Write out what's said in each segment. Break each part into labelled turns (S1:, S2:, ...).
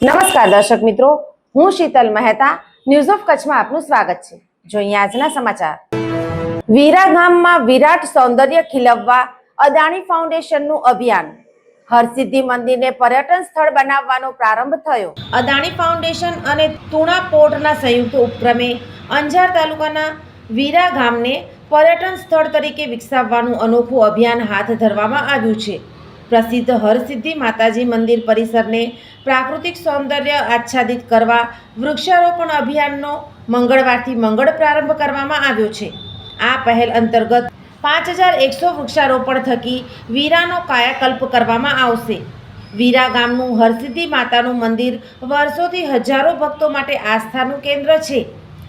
S1: નમસ્કાર દર્શક મિત્રો, હું શીતલ મહેતા ન્યૂઝ ઓફ કચ્છમાં આપનું સ્વાગત છે. જોઈએ આજના સમાચાર. વીરા ગામમાં વિરાટ સૌંદર્ય ખીલવવા અદાણી ફાઉન્ડેશનનું અભિયાન. હરસિદ્ધિ મંદિરને પર્યટન સ્થળ બનાવવાનો પ્રારંભ થયો. અદાણી ફાઉન્ડેશન અને તુણા પોર્ટના સંયુક્ત ઉપક્રમે અંજાર તાલુકાના વીરા ગામને પર્યટન સ્થળ તરીકે વિકસાવવાનું અનોખું અભિયાન હાથ ધરવામાં આવ્યું છે. પ્રસિદ્ધ હરસિદ્ધિ માતાજી મંદિર પરિસરને પ્રાકૃતિક સૌંદર્ય આચ્છાદિત કરવા વૃક્ષારોપણ અભિયાનનો મંગળવારથી મંગળ પ્રારંભ કરવામાં આવ્યો છે. આ પહેલ અંતર્ગત પાંચ હજાર એકસો વૃક્ષારોપણ થકી વીરાનો કાયાકલ્પ કરવામાં આવશે. વીરા ગામનું હરસિદ્ધિ માતાનું મંદિર વર્ષોથી હજારો ભક્તો માટે આસ્થાનું કેન્દ્ર છે.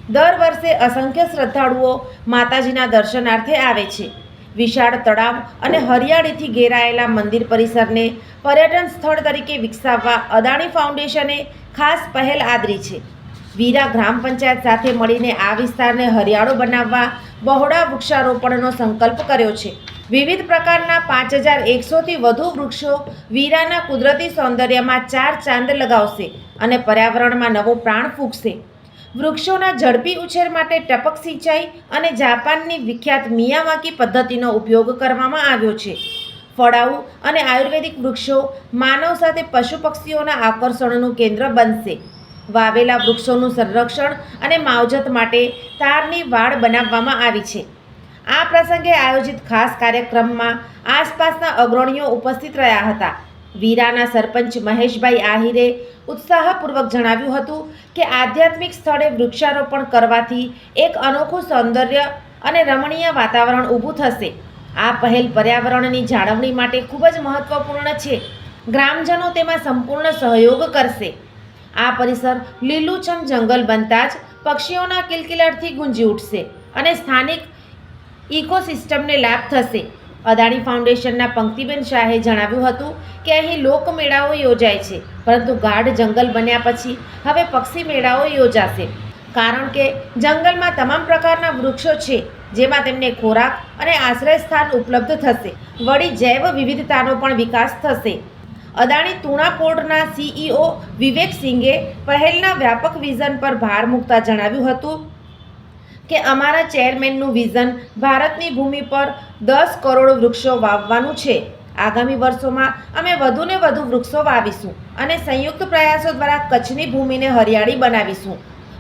S1: દર વર્ષે અસંખ્ય શ્રદ્ધાળુઓ માતાજીના દર્શનાર્થે આવે છે. વિશાળ તળાવ અને હરિયાળીથી ઘેરાયેલા મંદિર પરિસરને પર્યટન સ્થળ તરીકે વિકસાવવા અદાણી ફાઉન્ડેશને ખાસ પહેલ આદરી છે. વીરા ગ્રામ પંચાયત સાથે મળીને આ વિસ્તારને હરિયાળો બનાવવા બહોળા વૃક્ષારોપણનો સંકલ્પ કર્યો છે. વિવિધ પ્રકારના પાંચ હજાર એકસોથી વધુ વૃક્ષો વીરાના કુદરતી સૌંદર્યમાં ચાર ચાંદ લગાવશે અને પર્યાવરણમાં નવો પ્રાણ ફૂંકશે. વૃક્ષોના ઝડપી ઉછેર માટે ટપક સિંચાઈ અને જાપાનની વિખ્યાત મિયાવાકી પદ્ધતિનો ઉપયોગ કરવામાં આવ્યો છે. ફળાઉ અને આયુર્વેદિક વૃક્ષો માનવ સાથે પશુ પક્ષીઓના આકર્ષણનું કેન્દ્ર બનશે. વાવેલા વૃક્ષોનું સંરક્ષણ અને માવજત માટે તારની વાડ બનાવવામાં આવી છે. આ પ્રસંગે આયોજિત ખાસ કાર્યક્રમમાં આસપાસના અગ્રણીઓ ઉપસ્થિત રહ્યા હતા. વીરાના સરપંચ મહેશભાઈ આહિરે ઉત્સાહપૂર્વક જણાવ્યું હતું કે આધ્યાત્મિક સ્થળે વૃક્ષારોપણ કરવાથી એક અનોખું સૌંદર્ય અને રમણીય વાતાવરણ ઊભું થશે. આ પહેલ પર્યાવરણની જાળવણી માટે ખૂબ જ મહત્વપૂર્ણ છે. ગ્રામજનો તેમાં સંપૂર્ણ સહયોગ કરશે. આ પરિસર લીલુંછમ જંગલ બનતા જ પક્ષીઓના કિલકિલાટથી ગુંજી ઉઠશે અને સ્થાનિક ઇકોસિસ્ટમને લાભ થશે. અદાણી ફાઉન્ડેશનના પંક્તિબેન શાહે જણાવ્યું હતું કે અહીં લોકમેળાઓ યોજાય છે, પરંતુ ગાઢ જંગલ બન્યા પછી હવે પક્ષી મેળાઓ યોજાશે. કારણ કે જંગલમાં તમામ પ્રકારના વૃક્ષો છે, જેમાં તેમને ખોરાક અને આશ્રય સ્થાન ઉપલબ્ધ થશે. વળી જૈવ વિવિધતાનો પણ વિકાસ થશે. અદાણી તુણા પોર્ટના સીઈઓ વિવેક સિંઘે પહેલના વ્યાપક વિઝન પર ભાર મૂકતા જણાવ્યું હતું કે અમારા ચેરમેનનું વિઝન ભારતની ભૂમિ પર દસ કરોડ વૃક્ષો વાવવાનું છે. આગામી વર્ષોમાં અમે વધુને વધુ વૃક્ષો વાવીશું અને સંયુક્ત પ્રયાસો દ્વારા કચ્છની ભૂમિને હરિયાળી બનાવીશું.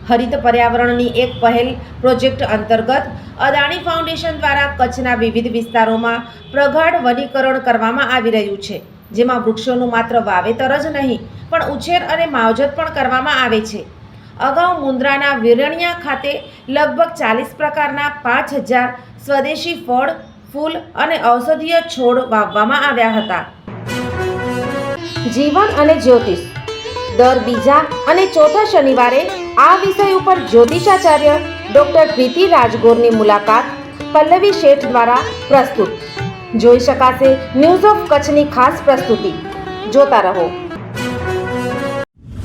S1: હરિત પર્યાવરણની એક પહેલ પ્રોજેક્ટ અંતર્ગત અદાણી ફાઉન્ડેશન દ્વારા કચ્છના વિવિધ વિસ્તારોમાં પ્રગાઢ વનીકરણ કરવામાં આવી રહ્યું છે, જેમાં વૃક્ષોનું માત્ર વાવેતર જ નહીં, પણ ઉછેર અને માવજત પણ કરવામાં આવે છે. અગાઉ મુન્દ્રાના વિરણિયા ખાતે લગભગ ચાલીસ પ્રકારના પાંચ હજાર સ્વદેશી ફળ, ફૂલ અને ઔષધીય છોડ વાવવામાં આવ્યા હતા. જીવન અને જ્યોતિષ. દર બીજા અને ચોથા શનિવારે આ વિષય ઉપર જ્યોતિષાચાર્ય ડોક્ટર પ્રીતિ રાજગોરની મુલાકાત પલ્લવી શેઠ દ્વારા પ્રસ્તુત. જોઈ શકાશે ન્યૂઝ ઓફ કચ્છની ખાસ પ્રસ્તુતિ. જોતા રહો.